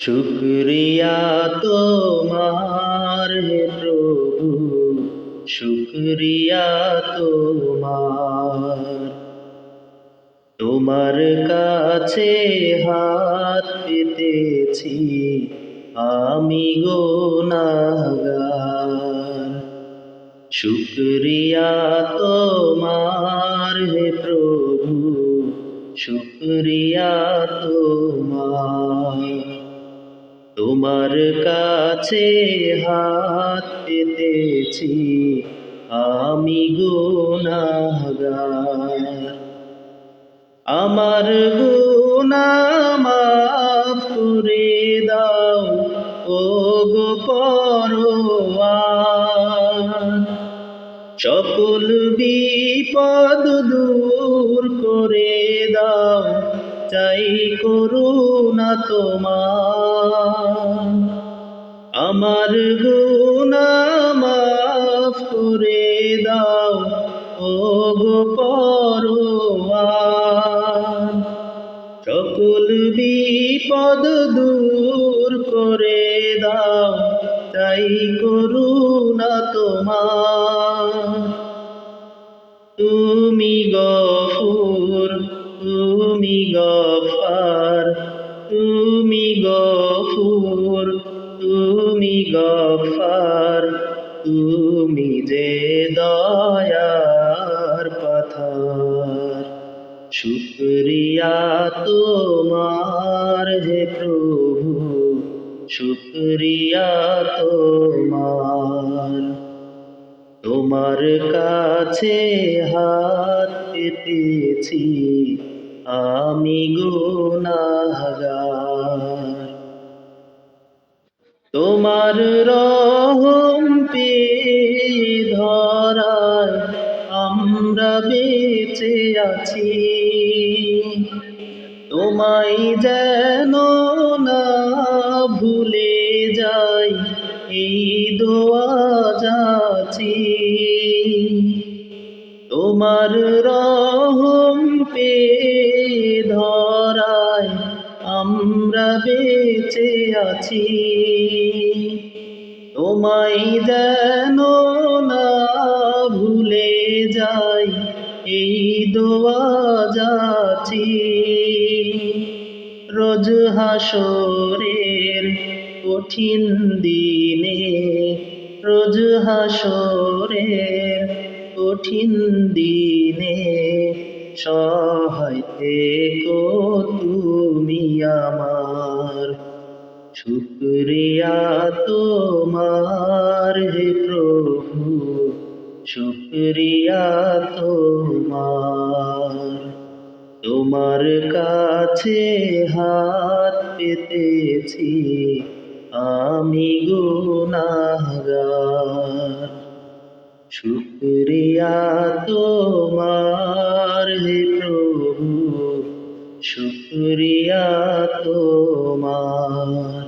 শুক্রিয়া তোমার হে প্রভু, শুক্রিয়া তোমার। তোমার কাছে হাত পেতেছি, আমি গোনাগার শুক্রিয়া তোমার হে প্রভু, শুক্রিয়া তোমার। তোমার কাছে হাত পেতেছি, আমি গুনাহগার। আমার গুনাহ মাফ করে দাও ও গো সকল বিপদ দূর করে দাও চাই করুণা তোমার। আমার গুনাহ মাফ করে দাও ও গো পরওয়ার সকল বিপদ দূর করে দাও তাই করুণা তোমার। তুমি গফার, তুমি গফুর, তুমি গফার, তুমি যে দয়ার পাথার। শুক্রিয়া তোমার হে প্রভু, শুক্রিয়া তোমার। তোমার কাছে হাত পেতেছি আমি গুনাহগার। তোমার রহম পে ধরায় আমরা বেঁচে আছি। তোমায় যেন না ভুলে যাই, এই দোয়া যাচ্ছি। তোমার রহম পে ধরায় আমরা বেঁচে আছি। তোমায় যেন না ভুলে যাই, এই দোয়া যাচ্ছি। রোজ হাসরের কঠিন দিনে, রোজ হাসরের কঠিন দিনে সহায় থেকো তুমি আমার। শুক্রিয়া তোমার হে প্রভু, শুক্রিয়া তোমার। তোমার কাছে হাত পেতেছি, আমি গুনাহগার। শুক্রিয়া তোমার হে প্রভু শুক্রিয়া তোমার।